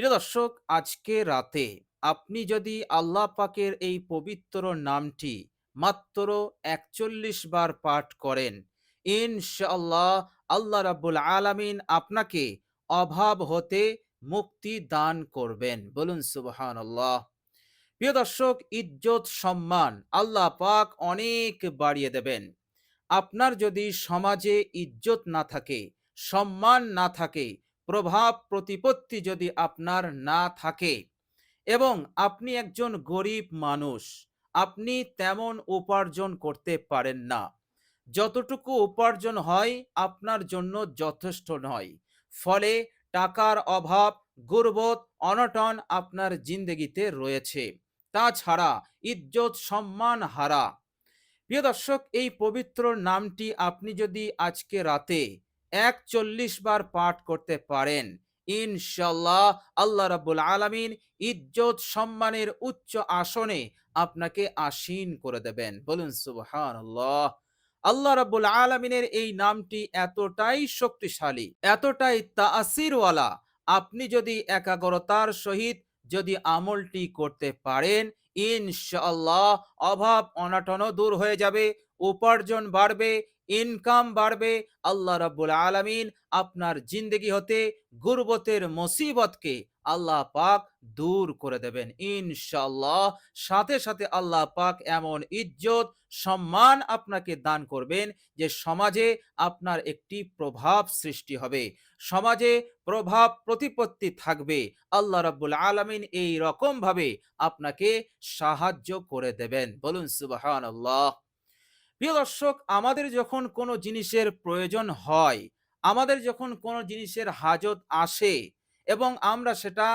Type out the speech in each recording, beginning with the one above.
প্রিয় দর্শক, আজকে রাতে আপনি যদি আল্লাহ পাকের এই পবিত্র নামটি মাত্র একচল্লিশ বার পাঠ করেন, ইনশাআল্লাহ আল্লাহ রাব্বুল আলামিন আপনাকে অভাব হতে মুক্তি দান করবেন। বলুন সুবহানাল্লাহ। প্রিয় দর্শক, ইজ্জত, সম্মান আল্লাহ পাক অনেক বাড়িয়ে দেবেন। আপনার যদি সমাজে ইজ্জত না থাকে, সম্মান না থাকে প্রভাব প্রতিপত্তি যদি আপনার না থাকে এবং আপনি একজন গরিব মানুষ, আপনি তেমন উপার্জন করতে পারেন না। যতটুকু উপার্জন হয় আপনার জন্য যথেষ্ট নয়। ফলে টাকার অভাব গুরবত অনটন আপনার জিন্দগিতে রয়েছে। তাছাড়া ইজ্জত, সম্মান হারা। প্রিয় দর্শক, এই পবিত্র নামটি আপনি যদি আজকে রাতে একচল্লিশ বার পাঠ করতে পারেন। ইনশাল্লাহ আল্লাহ রাব্বুল আলামিন ইজ্জত সম্মানের উচ্চ আসনে আপনাকে আসীন করে দেবেন। বলুন, সুবহানাল্লাহ। আল্লাহ রাব্বুল আলামিনের এই নামটি এতটাই শক্তিশালী, এতটাই তাসিরওয়ালা আপনি যদি একাগ্রতার সহিত যদি আমলটি করতে পারেন, ইনশাআল্লাহ অভাব অনাটনও দূর হয়ে যাবে, উপার্জন বাড়বে ইনকাম বাড়বে। আল্লাহ রাব্বুল আলামিন আপনার জিন্দগি হতে গুরবতের মুসিবতকে আল্লাহ পাক দূর করে দেবেন। ইনশাল্লাহ সাথে সাথে আল্লাহ পাক এমন ইজ্জত, সম্মান আপনাকে দান করবেন যে সমাজে আপনার একটি প্রভাব সৃষ্টি হবে। সমাজে প্রভাব প্রতিপত্তি থাকবে। আল্লাহ রাব্বুল আলামিন এই রকম ভাবে আপনাকে সাহায্য করে দেবেন। বলুন সুবহানাল্লাহ। প্রিয় দর্শক, আমাদের যখন কোনো জিনিসের প্রয়োজন হয়, আমাদের যখন কোনো জিনিসের হাজত আসে এবং আমরা সেটা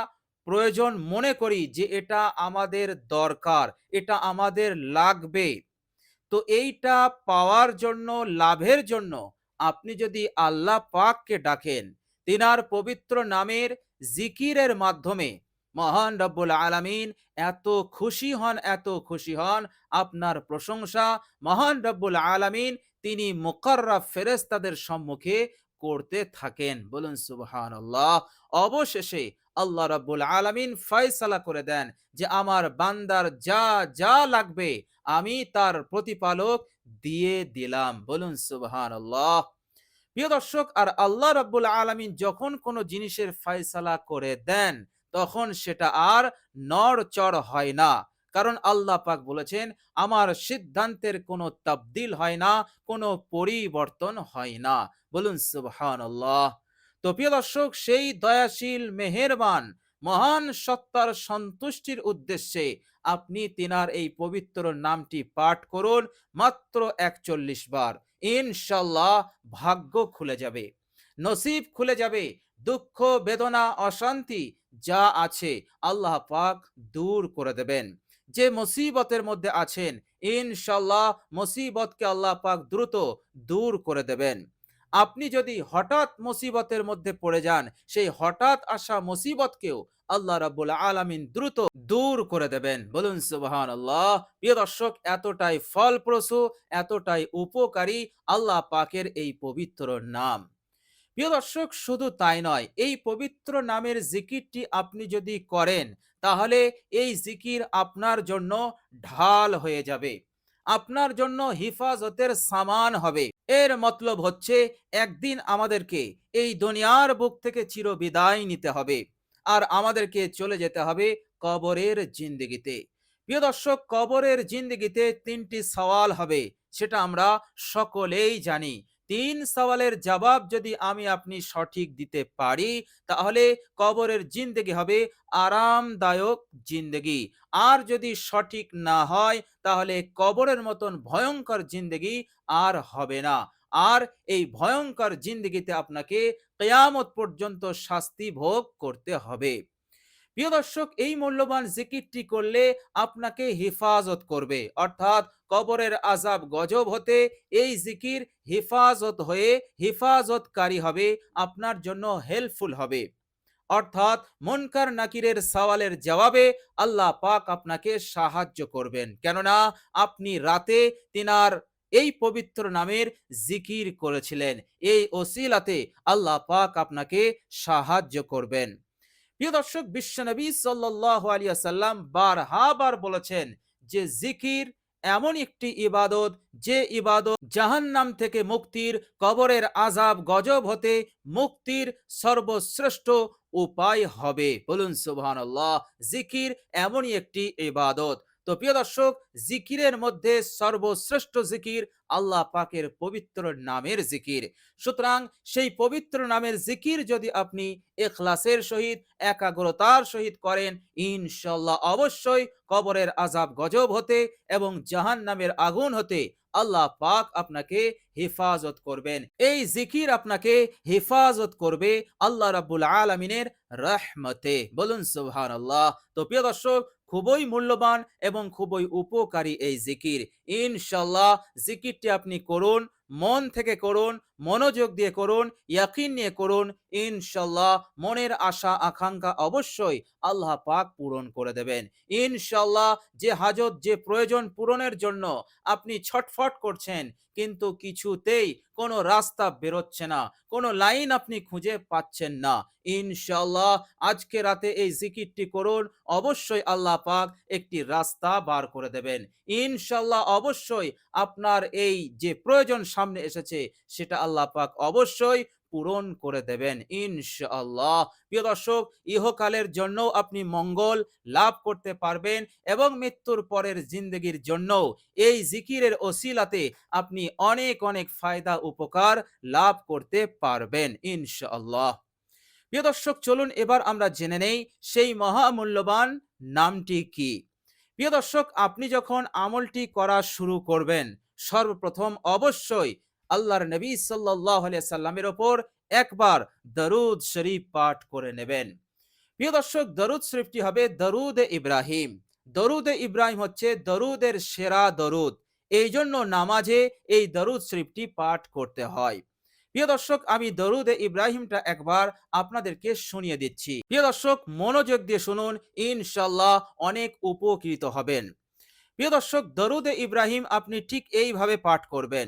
প্রয়োজন মনে করি যে এটা আমাদের দরকার, এটা আমাদের লাগবে, তো এইটা পাওয়ার জন্য, লাভের জন্য আপনি যদি আল্লাহ পাককে ডাকেন, তিনার পবিত্র নামের জিকিরের মাধ্যমে মহান রব্বুল আলামিন, এত খুশি হন, এত খুশি হন আপনার প্রশংসা। মহান রব্বুল আলামিন, তিনি মুকাররাব ফেরেশতাদের সম্মুখে করতে থাকেন। বলুন সুবহানাল্লাহ। অবশেষে আল্লাহ রাব্বুল আলামিন ফয়সালা করে দেন যে, আমার বান্দার যা যা লাগবে, আমি তার প্রতিপালক দিয়ে দিলাম। বলুন সুবহানাল্লাহ। প্রিয় দর্শক, আর আল্লাহ রাব্বুল আলামিন যখন কোনো জিনিসের ফয়সালা করে দেন তখন সেটা আর নড়চড় হয় না। কারণ আল্লাহ পাক বলেছেন, আমার সিদ্ধান্তের কোনো তাবদিল হয় না, কোনো পরিবর্তন হয় না। বলুন, সুবহানাল্লাহ। তো প্রিয় দর্শক, সেই দয়াশীল, মেহেরবান, মহান সত্তার সন্তুষ্টির উদ্দেশ্যে আপনি তিনার এই পবিত্র নামটি পাঠ করুন মাত্র একচল্লিশ বার। ইনশাল্লাহ ভাগ্য খুলে যাবে। নসিব খুলে যাবে। দুঃখ, বেদনা, অশান্তি যা আছে আল্লাহ পাক দূর করে দেবেন। যে মুসিবতের মধ্যে আছেন ইনশাল্লাহ মুসিবতকে আল্লাহ পাক দ্রুত দূর করে দেবেন। আপনি যদি হঠাৎ মুসিবতের মধ্যে পড়ে যান, সেই হঠাৎ আসা মুসিবতকেও আল্লাহ রাব্বুল আলামিন দ্রুত দূর করে দেবেন। বলুন সুবহান আল্লাহ প্রিয় দর্শক, এতটাই ফলপ্রসূ, এতটাই উপকারী আল্লাহ পাকের এই পবিত্র নাম। প্রিয় দর্শক, শুধু তাই নয়, এই পবিত্র নামের জিকিরটি আপনি যদি করেন, তাহলে এই জিকির আপনার জন্য ঢাল হয়ে যাবে। আপনার জন্য হিফাজতের সামান হবে। এর মতলব হচ্ছে, একদিন আমাদেরকে এই দুনিয়ার বুক থেকে চির বিদায় নিতে হবে আর আমাদেরকে চলে যেতে হবে কবরের জিন্দিগিতে। প্রিয় দর্শক, কবরের জিন্দিগিতে তিনটি সওয়াল হবে, সেটা আমরা সকলেই জানি। তিন সওয়ালের জবাব যদি আমি আপনি সঠিক দিতে পারি, তাহলে কবরের জিন্দেগি হবে আরামদায়ক জিন্দেগি। আর যদি সঠিক না হয়, তাহলে কবরের মতন ভয়ঙ্কর জিন্দেগি আর হবে না। আর এই ভয়ঙ্কর জিন্দেগিতে আপনাকে কেয়ামত পর্যন্ত শাস্তি ভোগ করতে হবে। প্রিয় দর্শক, এই মূল্যবান জিকিরটি করলে আপনাকে হেফাজত করবে। অর্থাৎ কবরের আজাব গজব হতে এই জিকির হেফাজত হয়ে হেফাজতকারী হবে, আপনার জন্য হেল্পফুল হবে। অর্থাৎ মনকার নাকিরের সওয়ালের জবাবে আল্লাহ পাক আপনাকে সাহায্য করবেন। কেননা আপনি রাতে তিনার এই পবিত্র নামের জিকির করেছিলেন। এই ওসিলাতে আল্লাহ পাক আপনাকে সাহায্য করবেন। প্রিয় দর্শক বিশ্বনবী নবী আলাইহি আসাল্লাম বার বলেছেন যে জিকির এমন একটি ইবাদত, যে ইবাদত জাহান নাম থেকে মুক্তির, কবরের আজাব গজব হতে মুক্তির সর্বশ্রেষ্ঠ উপায় হবে। বলুন সুবহানাল্লাহ, জিকির এমনই একটি ইবাদত। তো প্রিয় দর্শক, জিকিরের মধ্যে সর্বশ্রেষ্ঠ জিকির আল্লাহ পাকের পবিত্র নামের জিকির। সুতরাং সেই পবিত্র নামের জিকির যদি আপনি এখলাসের সহিত, একাগ্রতার সহিত করেন, ইনশাল্লাহ অবশ্যই কবরের আজাব গজব হতে এবং জাহান নামের আগুন হতে আল্লাহ পাক আপনাকে হেফাজত করবেন। এই জিকির আপনাকে হেফাজত করবে আল্লাহ রাব্বুল আলমিনের রহমতে। বলুন সুবহান আল্লাহ তো প্রিয় দর্শক খুবই মূল্যবান এবং খুবই উপকারী এই জিকির। ইনশাল্লাহ জিকিরটি আপনি করুন মন থেকে করুন মনোযোগ দিয়ে করুন, ইয়াকিন নিয়ে করুন, ইনশাল্লাহ মনের আশা, আকাঙ্ক্ষা অবশ্যই আল্লাহ পাক পূরণ করে দেবেন। ইনশাল্লাহ যে হাজত, যে প্রয়োজন পূরণের জন্য আপনি ছটফট করছেন, কিন্তু কিছুতেই কোনো রাস্তা বেরোচ্ছে না, কোনো লাইন আপনি খুঁজে পাচ্ছেন না। ইনশাল্লাহ আজকে রাতে এই জিকিরটি করুন, অবশ্যই আল্লাহ পাক একটি রাস্তা বার করে দেবেন। ইনশাল্লাহ অবশ্যই আপনার এই যে প্রয়োজন সামনে এসেছে, সেটা আল্লাহ পাক অবশ্যই পূরণ করে দেবেন, ইনশাআল্লাহ। প্রিয় দর্শক, ইহকালের জন্য আপনি মঙ্গল লাভ করতে পারবেন এবং মৃত্যুর পরের জিন্দগির জন্য এই জিকিরের ওসিলাতে আপনি অনেক অনেক ফায়দা, উপকার লাভ করতে পারবেন, ইনশাআল্লাহ। প্রিয় দর্শক, চলুন এবার আমরা জেনে নেই সেই মহামূল্যবান নামটি কি। প্রিয় দর্শক, আপনি যখন আমলটি করা শুরু করবেন, সর্বপ্রথম অবশ্যই আল্লাহর নবী সাল্লাহ সাল্লামের ওপর একবার দরুদ শরীফ পাঠ করে নেবেন। প্রিয় দর্শক, দরুদ শরীফটি হবে দরুদ ইব্রাহিম। দরুদ ইব্রাহিম হচ্ছে দরুদের সেরা দরুদ। এই জন্য নামাজে এই দরুদ শরীফটি পাঠ করতে হয়। প্রিয় দর্শক, আমি দরুদ ইব্রাহিমটা একবার আপনাদেরকে শুনিয়ে দিচ্ছি। প্রিয় দর্শক, মনোযোগ দিয়ে শুনুন ইনশাল্লাহ অনেক উপকৃত হবেন। প্রিয় দর্শক, দরুদ ইব্রাহিম আপনি ঠিক এইভাবে পাঠ করবেন।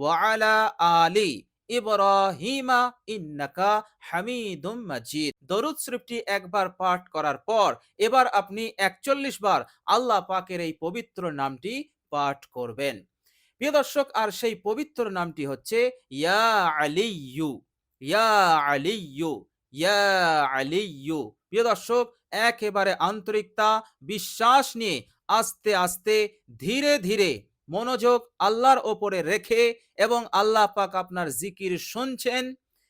বারাকতা আলা আলা আলি ইন্নাকা হামিদুম মাজিদ। দরুদ শরীফটি একবার পাঠ করার পর এবার আপনি একচল্লিশ বার আল্লাহ পাকের এই পবিত্র নামটি পাঠ করবেন। প্রিয় দর্শক, আর সেই পবিত্র নামটি হচ্ছে ইয়া আলিয়ু ইয়া আলিয়ু ইয়া আলিয়ু প্রিয় দর্শক, একেবারে আন্তরিকতা, বিশ্বাস নিয়ে আস্তে আস্তে ধীরে ধীরে মনোযোগ আল্লাহর ওপরে রেখে এবং আল্লাহ পাক আপনার জিকির শুনছেন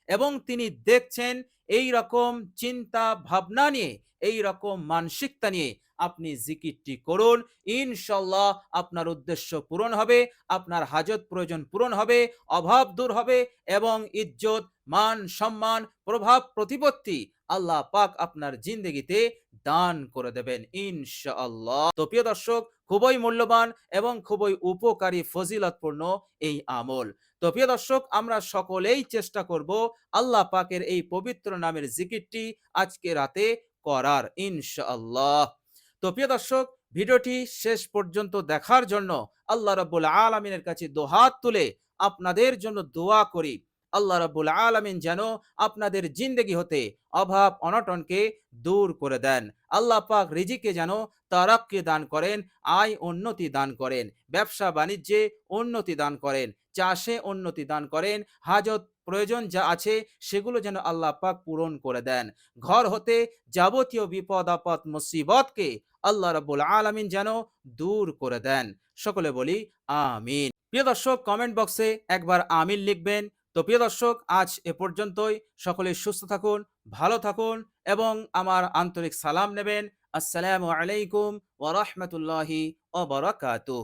এবং তিনি দেখছেন এই রকম চিন্তা ভাবনা নিয়ে, এই রকম মানসিকতা নিয়ে আপনি জিকিরটি করুন। ইনশাল্লাহ আপনার উদ্দেশ্য পূরণ হবে, আপনার হাজত প্রয়োজন পূরণ হবে, অভাব দূর হবে এবং ইজ্জত, মান সম্মান, প্রভাব প্রতিপত্তি আল্লাহ পাক আপনার জিন্দগিতে দান করে দেবেন, ইনশাআল্লাহ। তো প্রিয় দর্শক, খুবই মূল্যবান এবং খুবই উপকারী, ফজিলতপূর্ণ এই আমল। তো প্রিয় দর্শক, আমরা সকলেই চেষ্টা করব আল্লাহ পাকের এই পবিত্র নামের জিকিরটি আজকে রাতে করার, ইনশাআল্লাহ। তো প্রিয় দর্শক, ভিডিওটি শেষ পর্যন্ত দেখার জন্য আল্লাহ রাব্বুল আলমিনের কাছে দোহাত তুলে আপনাদের জন্য দোয়া করি। আল্লাহ রাব্বুল আলমিন যেন আপনাদের জিন্দগি হতে অভাব, অনটনকে দূর করে দেন। আল্লাহ পাক রিজিকে যেন তারাককে দান করেন, আয় উন্নতি দান করেন, ব্যবসা বাণিজ্যে উন্নতি দান করেন, চাষে উন্নতি দান করেন, হাজত প্রয়োজন যা আছে সেগুলো যেন আল্লাহ পাক পূরণ করে দেন। ঘর হতে যাবতীয় বিপদ, আপদ, মুসিবতকে আল্লাহ রাব্বুল আলামিন যেন দূর করে দেন। সকলে বলি, আমিন। প্রিয় দর্শক কমেন্ট বক্সে একবার আমিন লিখবেন। তো প্রিয় দর্শক, আজ এ পর্যন্তই। সকলে সুস্থ থাকুন, ভালো থাকুন এবং আমার আন্তরিক সালাম নেবেন। আসসালামু আলাইকুম ওয়া রাহমাতুল্লাহি ওয়া বারাকাতুহু।